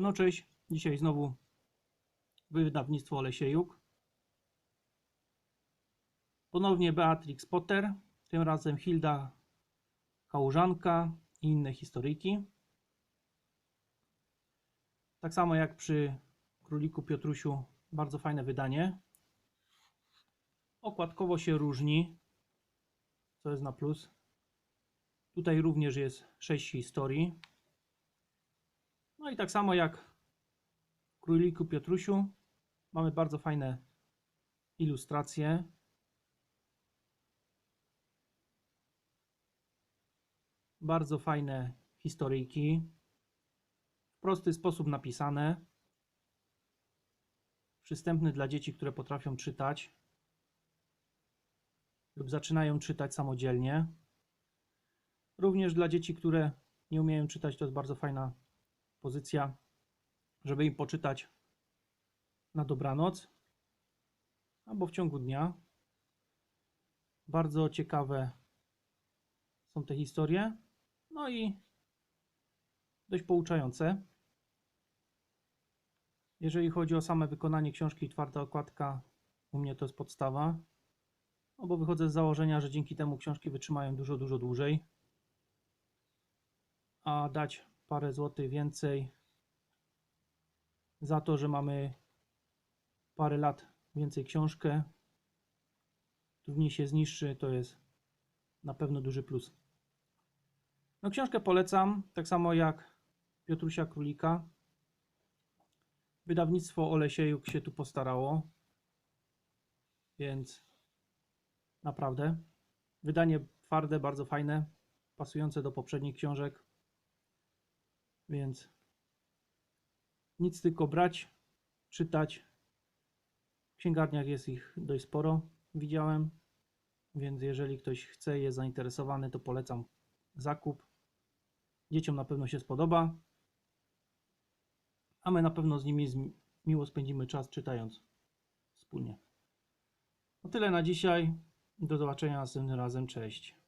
No cześć, dzisiaj znowu wydawnictwo Olesiejuk. Ponownie Beatrix Potter, tym razem Hilda Kałużanka i inne historyjki. Tak samo jak przy Króliku Piotrusiu, bardzo fajne wydanie. Okładkowo się różni, co jest na plus. Tutaj również jest 6 historii. No i tak samo jak w Króliku Piotrusiu mamy bardzo fajne ilustracje. Bardzo fajne historyjki. W prosty sposób napisane. Przystępny dla dzieci, które potrafią czytać lub zaczynają czytać samodzielnie. Również dla dzieci, które nie umieją czytać, to jest bardzo fajna pozycja, żeby im poczytać na dobranoc albo w ciągu dnia. Bardzo ciekawe są te historie. No i dość pouczające. Jeżeli chodzi o same wykonanie książki, twarda okładka, u mnie to jest podstawa. No bo wychodzę z założenia, że dzięki temu książki wytrzymają dużo, dużo dłużej. A dać parę złotych więcej za to, że mamy parę lat więcej książkę, trudniej się zniszczy, to jest na pewno duży plus. No książkę polecam, tak samo jak Piotrusia Królika. Wydawnictwo Olesiejuk się tu postarało, więc naprawdę wydanie twarde, bardzo fajne, pasujące do poprzednich książek. Więc nic tylko brać, czytać. W księgarniach jest ich dość sporo, widziałem. Więc jeżeli ktoś chce, jest zainteresowany, to polecam zakup. Dzieciom na pewno się spodoba. A my na pewno z nimi miło spędzimy czas czytając wspólnie. No tyle na dzisiaj. Do zobaczenia następnym razem. Cześć.